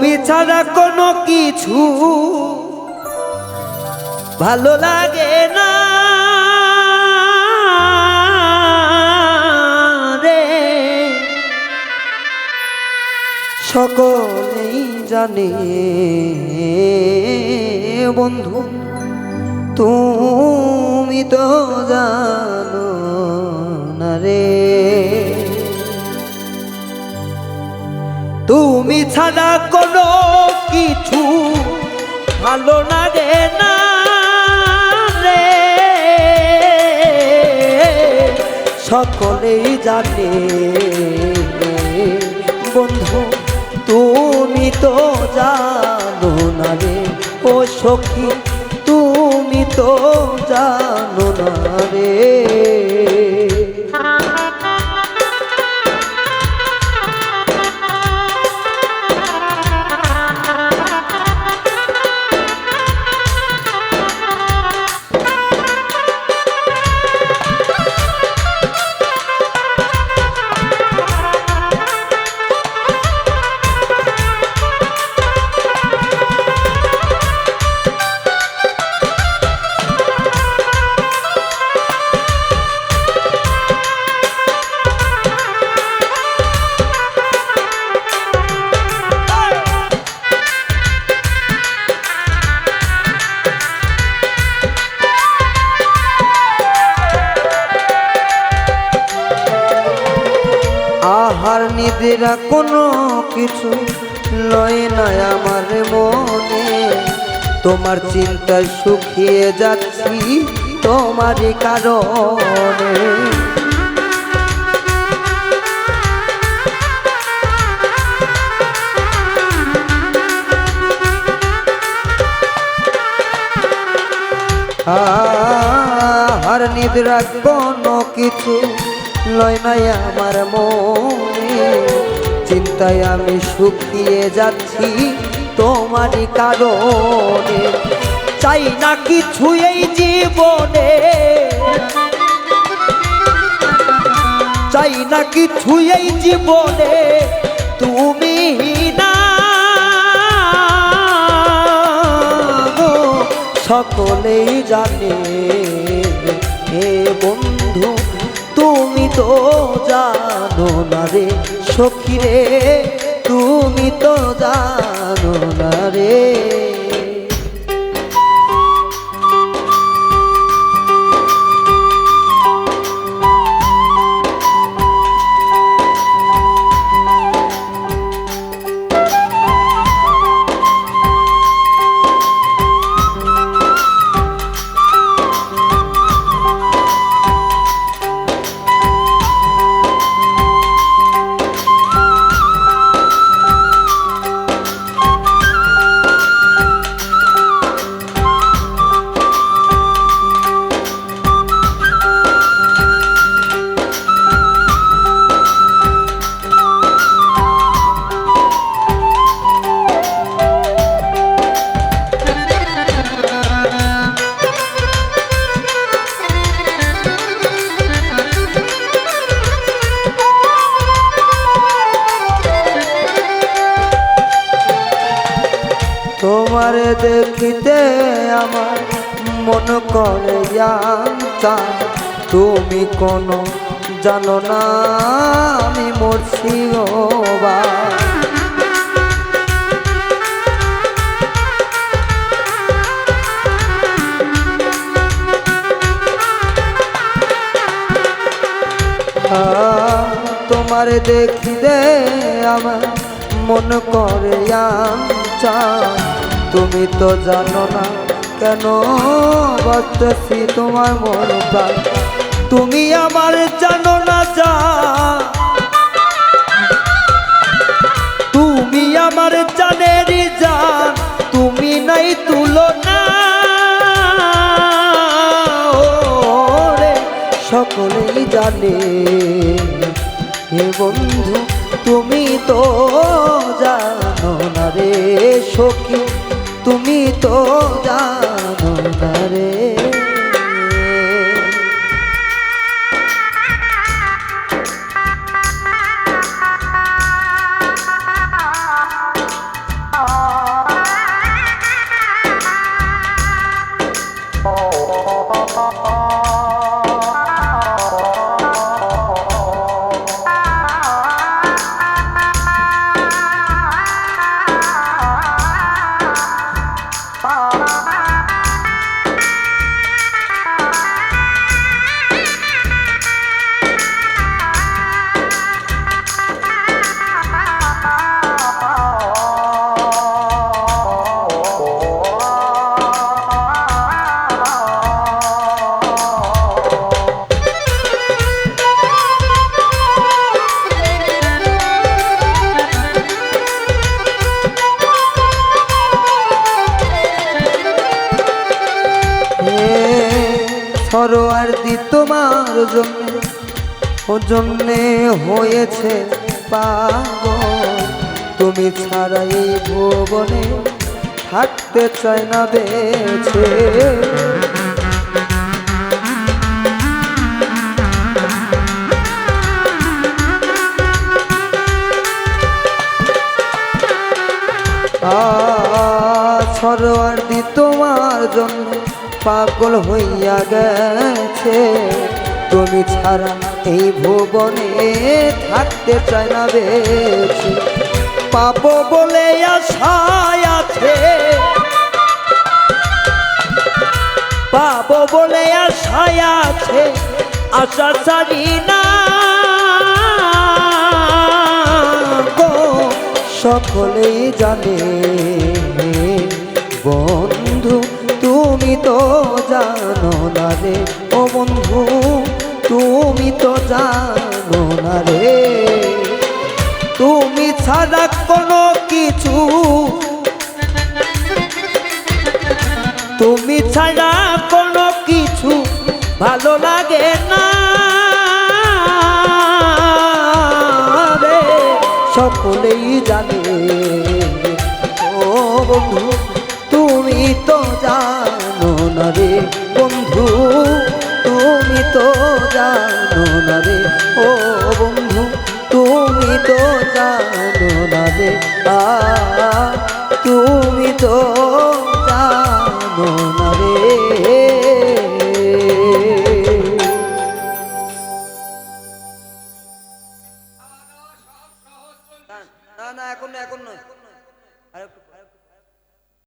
তুমি ছাড়া কোনো কিছু ভালো লাগে না। রে। সকলেই জানে, বন্ধু, তুমি তো জানো না রে। তুমি ছাড়া কোনো কিছু ভালো লাগে না রে। সকলেই জানে বন্ধু, তুমি তো জানো না রে। ও সখী আহার নিদ্রা কোনো কিছু লয় না আমার মনে। তোমার চিন্তায় শুকিয়ে যাচ্ছি তোমারই কারণে। আর নিদ্রা কোনো কিছু লয় নাই আমার মনে। চিন্তায় আমি শুকিয়ে যাচ্ছি তোমারই কারণে। চাই না কিছু এই জীবনে। চাই না কিছু এই জীবনে। তুমি না। সকলেই জানে তো জানো না রে সখী রে তুমি তো জানো না রে। তোমার দেখিতে আমার মন করে জানতা তুমি কোনো জানো না, আমি মরছি ও বা। তোমার দেখিতে আমার মন করে চা তুমি তো জানো না কেন বাঁচতেছি তোমার মন প্রাণ। তুমি আমার জানো না যা। তুমি আমার জানেরই জান, তুমি নাই তুলনা। ওরে, সকলেই জানে। হে বন্ধু, তুমি তো জানো না রে সখী। তুমি তো জানো না রে Oh, oh, oh, oh, oh. Suhrawardy তোমার জন্য, ও জন্যে হয়েছে পাগল। তুমি ছাড়া এই ভুবনে থাকতে চায় না বেছে। সরোয়ার্দি তোমার জন্য পাগল হইয়া গেছে। তুমি ছাড়া এই ভুবনে থাকতে চায় না বেছে পাবো বলে আশায় আছে। পাবো বলে আশায় আছে। আশা ছাড়ি না। সকলেই জানে বন্ধু। তুমি তো জানো না রে। ও বন্ধু, তুমি তো জানো না রে। তুমি ছাড়া কোনো কিছু। তুমি ছাড়া কোনো কিছু ভালো লাগে না রে। সকলেই জানে। ও বন্ধু। তো জানো না রে আ তুমি তো